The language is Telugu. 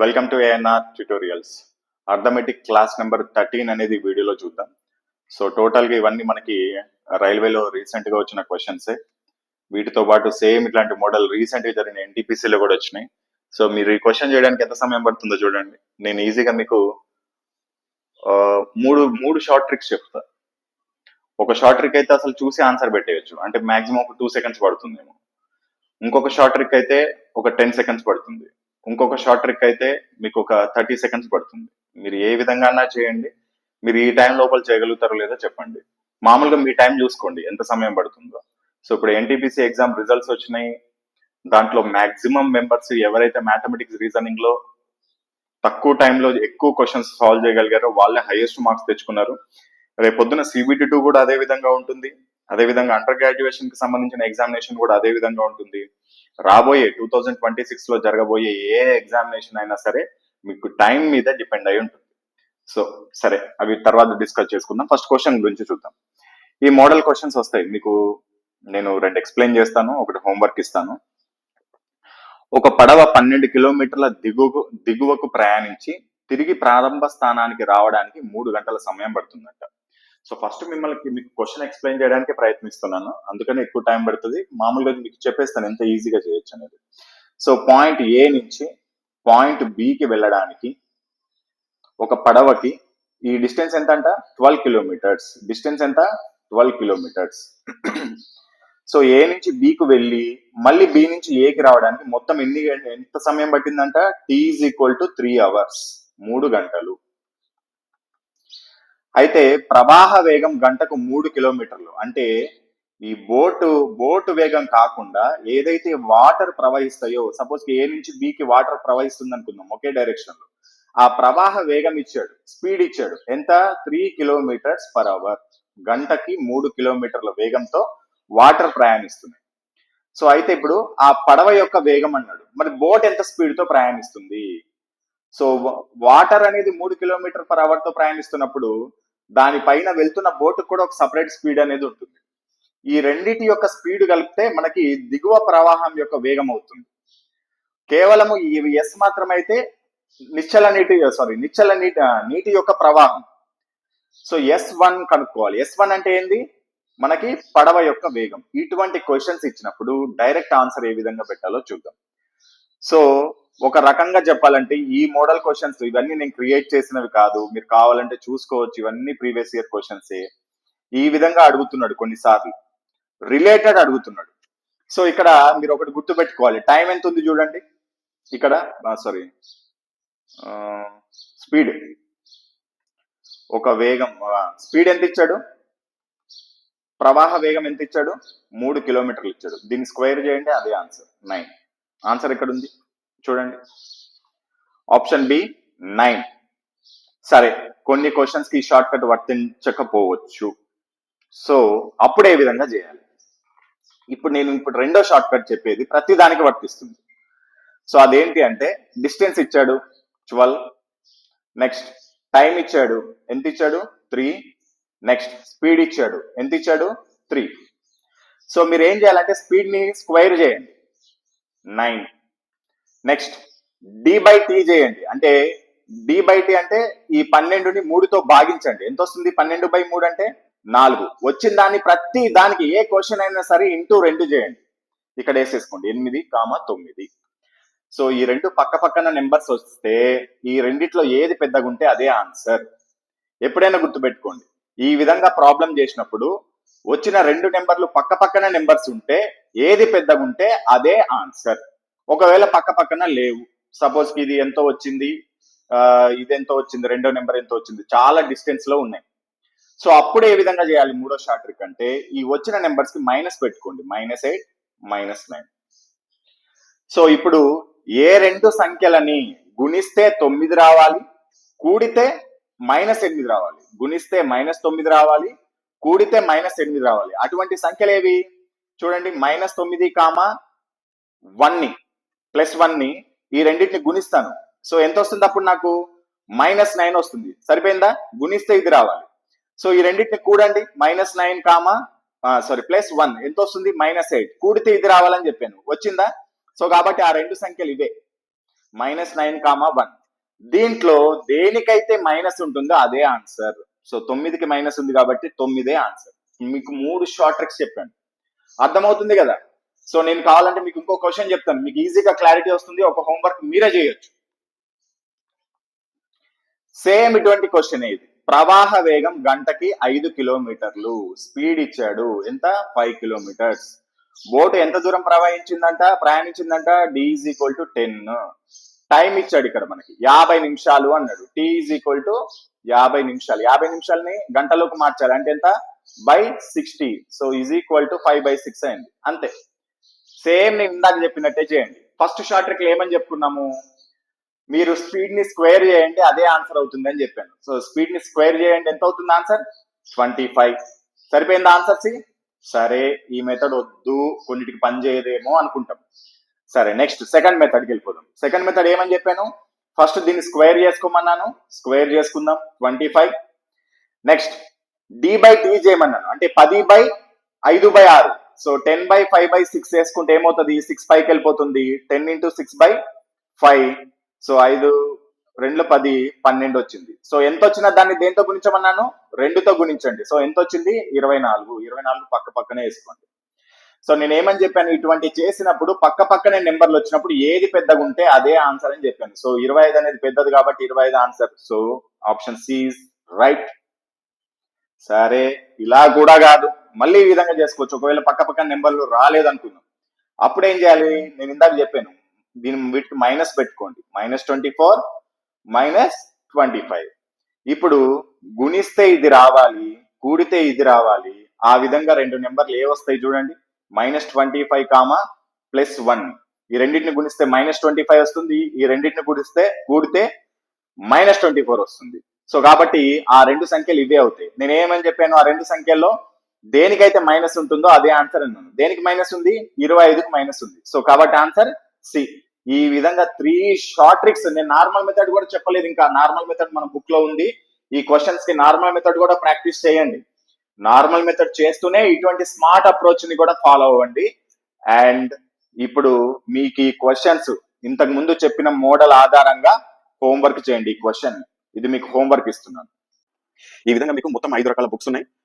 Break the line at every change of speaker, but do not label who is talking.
Welcome to ANR tutorials arithmetic class number thirteen అనేది వీడియోలో చూద్దాం. సో టోటల్గా ఇవన్నీ మనకి రైల్వేలో రీసెంట్గా వచ్చిన క్వశ్చన్సే వీటితో పాటు సేమ్ ఇట్లాంటి మోడల్ రీసెంట్గా జరిగిన ఎన్టీపీసీలో కూడా వచ్చినాయి. సో మీరు ఈ క్వశ్చన్ చేయడానికి ఎంత సమయం పడుతుందో చూడండి. నేను ఈజీగా మీకు మూడు మూడు షార్ట్ ట్రిక్స్ చెప్తా. ఒక షార్ట్ ట్రిక్ అయితే అసలు చూసి ఆన్సర్ పెట్టేయచ్చు. అంటే మాక్సిమం ఒక టూ సెకండ్స్ పడుతుందేమో. ఇంకొక షార్ట్ ట్రిక్ అయితే ఒక టెన్ సెకండ్స్ పడుతుంది. ఇంకొక షార్ట్ ట్రిక్ అయితే మీకు ఒక థర్టీ సెకండ్స్ పడుతుంది. మీరు ఏ విధంగా అన్నా చేయండి. మీరు ఈ టైం లోపల చేయగలుగుతారో లేదో చెప్పండి. మామూలుగా మీ టైం చూసుకోండి ఎంత సమయం పడుతుందో. సో ఇప్పుడు ఎన్టీపీసీ ఎగ్జామ్ రిజల్ట్స్ వచ్చినాయి. దాంట్లో మాక్సిమం మెంబర్స్ ఎవరైతే మ్యాథమెటిక్స్ రీజనింగ్లో తక్కువ టైంలో ఎక్కువ క్వశ్చన్స్ సాల్వ్ చేయగలిగారో వాళ్ళే హైయెస్ట్ మార్క్స్ తెచ్చుకున్నారు. రేపు పొద్దున సిబిటి టూ కూడా అదే విధంగా ఉంటుంది. అదే విధంగా అండర్ గ్రాడ్యుయేషన్కి సంబంధించిన ఎగ్జామినేషన్ కూడా అదే విధంగా ఉంటుంది. రాబోయే టూ థౌజండ్ ట్వంటీ సిక్స్లో జరగబోయే ఏ ఎగ్జామినేషన్ అయినా సరే మీకు టైం మీద డిపెండ్ అయి ఉంటుంది. సో సరే అవి తర్వాత డిస్కస్ చేసుకుందాం. ఫస్ట్ క్వశ్చన్ గురించి చూద్దాం. ఈ మోడల్ క్వశ్చన్స్ వస్తాయి. మీకు నేను రెండు ఎక్స్ప్లెయిన్ చేస్తాను ఒకటి హోంవర్క్ ఇస్తాను. ఒక పడవ పన్నెండు కిలోమీటర్ల దిగువకు దిగువకు ప్రయాణించి తిరిగి ప్రారంభ స్థానానికి రావడానికి మూడు గంటల సమయం పడుతుందంట. సో ఫస్ట్ మిమ్మల్ని మీకు క్వశ్చన్ ఎక్స్ప్లెయిన్ చేయడానికి ప్రయత్నిస్తున్నాను. అందుకని ఎక్కువ టైం పడుతుంది. మామూలుగా మీకు చెప్పేస్తాను ఎంత ఈజీగా చేయొచ్చు అనేది. సో పాయింట్ ఏ నుంచి పాయింట్ బికి వెళ్ళడానికి ఒక పడవకి ఈ డిస్టెన్స్ ఎంత అంట ట్వెల్వ్ కిలోమీటర్స్ డిస్టెన్స్ ఎంత? ట్వెల్వ్ కిలోమీటర్స్ సో ఏ నుంచి బికు వెళ్ళి మళ్ళీ బి నుంచి ఏకి రావడానికి మొత్తం ఎన్ని ఎంత సమయం పట్టిందంట? T is equal to three hours మూడు గంటలు. అయితే ప్రవాహ వేగం గంటకు మూడు కిలోమీటర్లు. అంటే ఈ బోటు బోటు వేగం కాకుండా ఏదైతే వాటర్ ప్రవహిస్తాయో సపోజ్ ఏ నుంచి బికి వాటర్ ప్రవహిస్తుంది అనుకుందాం ఒకే డైరెక్షన్లో. ఆ ప్రవాహ వేగం ఇచ్చాడు స్పీడ్ ఇచ్చాడు. ఎంత? Three kilometres per hour. గంటకి మూడు కిలోమీటర్ల వేగంతో వాటర్ ప్రయాణిస్తుంది. సో అయితే ఇప్పుడు ఆ పడవ యొక్క వేగం అన్నాడు. మరి బోట్ ఎంత స్పీడ్తో ప్రయాణిస్తుంది? సో వాటర్ అనేది మూడు కిలోమీటర్ పర్ అవర్తో ప్రయాణిస్తున్నప్పుడు దానిపైన వెళ్తున్న బోటు కూడా ఒక సపరేట్ స్పీడ్ అనేది ఉంటుంది. ఈ రెండిటి యొక్క స్పీడ్ కలిపితే మనకి దిగువ ప్రవాహం యొక్క వేగం అవుతుంది. కేవలము ఈ ఎస్ మాత్రమైతే నిశ్చల నీటి సారీ నిశ్చల నీటి నీటి యొక్క ప్రవాహం. సో ఎస్ వన్ కనుక్కోవాలి. ఎస్ వన్ అంటే ఏంది? మనకి పడవ యొక్క వేగం. ఇటువంటి క్వశ్చన్స్ ఇచ్చినప్పుడు డైరెక్ట్ ఆన్సర్ ఏ విధంగా పెట్టాలో చూద్దాం. సో ఒక రకంగా చెప్పాలంటే ఈ మోడల్ క్వశ్చన్స్ ఇవన్నీ నేను క్రియేట్ చేసినవి కాదు. మీరు కావాలంటే చూసుకోవచ్చు ఇవన్నీ ప్రీవియస్ ఇయర్ క్వశ్చన్సే ఈ విధంగా అడుగుతున్నాడు కొన్నిసార్లు. రిలేటెడ్ అడుగుతున్నాడు. సో ఇక్కడ మీరు ఒకటి గుర్తు పెట్టుకోవాలి టైం ఎంత ఉంది చూడండి. ఇక్కడ సారీ. స్పీడ్. ఒక వేగం స్పీడ్ ఎంత ఇచ్చాడు? ప్రవాహ వేగం ఎంత ఇచ్చాడు? మూడు కిలోమీటర్లు ఇచ్చాడు. దీన్ని స్క్వేర్ చేయండి అదే ఆన్సర్. నైన్. ఆన్సర్ ఎక్కడ ఉంది చూడండి. ఆప్షన్ బి నైన్ సరే కొన్ని క్వశ్చన్స్కి షార్ట్ కట్ వర్తించకపోవచ్చు. సో అప్పుడు ఏ విధంగా చేయాలి. ఇప్పుడు నేను ఇప్పుడు రెండో షార్ట్ కట్ చెప్పేది ప్రతి దానికి వర్తిస్తుంది. సో అదేంటి అంటే డిస్టెన్స్ ఇచ్చాడు ట్వెల్వ్ నెక్స్ట్ టైం ఇచ్చాడు ఎంత ఇచ్చాడు? త్రీ నెక్స్ట్ స్పీడ్ ఇచ్చాడు ఎంత ఇచ్చాడు? త్రీ సో మీరు ఏం చేయాలంటే స్పీడ్ని స్క్వైర్ చేయండి. Nine next D by T చేయండి. అంటే డి బై టీ అంటే ఈ పన్నెండుని మూడుతో భాగించండి. ఎంత వస్తుంది? పన్నెండు బై మూడు అంటే నాలుగు. వచ్చిన దాన్ని ప్రతి దానికి ఏ క్వశ్చన్ అయినా సరే ఇంటూ రెండు చేయండి. ఇక్కడ వేసేసుకోండి. ఎనిమిది కామ తొమ్మిది. సో ఈ రెండు పక్క పక్కన నెంబర్స్ వస్తే ఈ రెండిట్లో ఏది పెద్దగా ఉంటే అదే ఆన్సర్ ఎప్పుడైనా గుర్తుపెట్టుకోండి. ఈ విధంగా ప్రాబ్లం చేసినప్పుడు వచ్చిన రెండు నెంబర్లు పక్క పక్కన నెంబర్స్ ఉంటే ఏది పెద్దగా ఉంటే అదే ఆన్సర్ ఒకవేళ పక్క పక్కన లేవు. సపోజ్కి ఇది ఎంతో వచ్చింది ఇది ఎంతో వచ్చింది రెండో నెంబర్ ఎంతో వచ్చింది చాలా డిస్టెన్స్లో ఉన్నాయి. సో అప్పుడు ఏ విధంగా చేయాలి? మూడో షార్ట్ ట్రిక్ అంటే ఈ వచ్చిన నెంబర్స్కి మైనస్ పెట్టుకోండి. Minus eight minus nine so ఇప్పుడు ఏ రెండు సంఖ్యలని గుణిస్తే తొమ్మిది రావాలి కూడితే మైనస్ ఎనిమిది రావాలి గుణిస్తే మైనస్ తొమ్మిది రావాలి కూడితే మైనస్ ఎనిమిది రావాలి. అటువంటి సంఖ్యలు ఏవి? చూడండి మైనస్ తొమ్మిది కామా వన్ని ప్లస్ వన్ని ఈ రెండింటిని గుణిస్తాను. సో ఎంత వస్తుంది అప్పుడు నాకు? మైనస్ నైన్ వస్తుంది. సరిపోయిందా? గుణిస్తే ఇది రావాలి. సో ఈ రెండింటిని కూడండి. Minus nine comma? Sorry plus one. ఎంత వస్తుంది? Minus eight. కూడితే ఇది రావాలని చెప్పాను. వచ్చిందా? సో కాబట్టి ఆ రెండు సంఖ్యలు ఇవే. Minus nine comma one. దీంట్లో దేనికైతే మైనస్ ఉంటుందో అదే ఆన్సర్. సో తొమ్మిదికి మైనస్ ఉంది కాబట్టి తొమ్మిదే ఆన్సర్. మీకు మూడు షార్ట్ ట్రిక్స్ చెప్పాను. అర్థమవుతుంది కదా? సో నేను కావాలంటే మీకు ఇంకో క్వశ్చన్ చెప్తాను. మీకు ఈజీగా క్లారిటీ వస్తుంది. ఒక హోంవర్క్ మీరే చేయొచ్చు. సేమ్ ఇటువంటి క్వశ్చన్ ఇది? ప్రవాహ వేగం గంటకి ఐదు కిలోమీటర్లు. స్పీడ్ ఇచ్చాడు. ఎంత? Five kilometres. బోట్ ఎంత దూరం ప్రవహించిందంట? ప్రయాణించిందంట? D equal to ten. Time ఇచ్చాడు ఇక్కడ మనకి. యాభై నిమిషాలు అన్నాడు. టీ ఈజ్ ఈక్వల్ టు యాభై నిమిషాలు. యాభై నిమిషాలని గంటలోకి మార్చాలి. అంటే ఎంత? By sixty. So is equal to five by six అయింది. అంతే. సేమ్ నేను ఇందాక చెప్పినట్టే చేయండి. ఫస్ట్ షార్ట్ ట్రిక్ ఏమని చెప్పుకున్నాము? మీరు స్పీడ్ని స్క్వేర్ చేయండి అదే ఆన్సర్ అవుతుంది అని చెప్పాను. సో స్పీడ్ని స్క్వేర్ చేయండి. ఎంత అవుతుంది ఆన్సర్ ట్వంటీ ఫైవ్ సరిపోయింది ఆన్సర్ సి సరే ఈ మెథడ్ వద్దు కొన్నిటికి పని చేయదేమో అనుకుంటాం. సరే నెక్స్ట్ సెకండ్ మెథడ్కి వెళ్ళిపోదాం. సెకండ్ మెథడ్ ఏమని చెప్పాను? ఫస్ట్ దీన్ని స్క్వేర్ చేసుకోమన్నాను. స్క్వేర్ చేసుకుందాం. Twenty five next D by T చేయమన్నాను. అంటే పది బై ఐదు బై ఆరు. So ten by five by six వేసుకుంటే ఏమవుతుంది? సిక్స్ పైకి వెళ్ళిపోతుంది. Ten into six by five so ఐదు రెండు పది పన్నెండు వచ్చింది. సో ఎంత వచ్చినా దాన్ని దేంతో గుణించమన్నాను? రెండుతో గుణించండి. సో ఎంత వచ్చింది? ఇరవై నాలుగు. ఇరవై నాలుగు పక్క పక్కనే వేసుకోండి. సో నేను ఏమని చెప్పాను? ఇటువంటి చేసినప్పుడు పక్క పక్కనే నెంబర్లు వచ్చినప్పుడు ఏది పెద్దగా ఉంటే అదే ఆన్సర్ అని చెప్పాను. సో ఇరవై ఐదు అనేది పెద్దది కాబట్టి ఇరవై ఐదు answer. So option C right సరే ఇలా కూడా కాదు. మళ్ళీ ఈ విధంగా చేసుకోవచ్చు. ఒకవేళ పక్క పక్క నెంబర్లు రాలేదనుకున్నాం అప్పుడు ఏం చేయాలి? నేను ఇందాక చెప్పాను. దీని వీటికి మైనస్ పెట్టుకోండి. Minus twenty four minus twenty five. ఇప్పుడు గుణిస్తే ఇది రావాలి కూడితే ఇది రావాలి. ఆ విధంగా రెండు నెంబర్లు ఏ వస్తాయి చూడండి. Minus twenty five comma plus one. ఈ రెండింటిని గుణిస్తే మైనస్ ట్వంటీ ఫైవ్ వస్తుంది. ఈ రెండింటిని గుణిస్తే కూడితే మైనస్ ట్వంటీ ఫోర్ వస్తుంది. సో కాబట్టి ఆ రెండు సంఖ్యలు ఇవే అవుతాయి. నేను ఏమని చెప్పాను? ఆ రెండు సంఖ్యల్లో దేనికైతే మైనస్ ఉంటుందో అదే ఆన్సర్ అన్నాను. దేనికి మైనస్ ఉంది? ఇరవై ఐదుకి మైనస్ ఉంది. సో కాబట్టి ఆన్సర్ సి ఈ విధంగా త్రీ షార్ట్ ట్రిక్స్ నేను నార్మల్ మెథడ్ కూడా చెప్పలేదు. ఇంకా నార్మల్ మెథడ్ మన బుక్లో ఉంది. ఈ క్వశ్చన్స్కి నార్మల్ మెథడ్ కూడా ప్రాక్టీస్ చేయండి. నార్మల్ మెథడ్ చేస్తూనే ఇటువంటి స్మార్ట్ అప్రోచ్ని కూడా ఫాలో అవ్వండి. అండ్ ఇప్పుడు మీకు ఈ క్వశ్చన్స్ ఇంతకు ముందు చెప్పిన మోడల్ ఆధారంగా హోంవర్క్ చేయండి ఈ క్వశ్చన్ ఇది మీకు హోంవర్క్ ఇస్తున్నాను.
ఈ విధంగా మీకు మొత్తం ఐదు రకాల బుక్స్ ఉన్నాయి.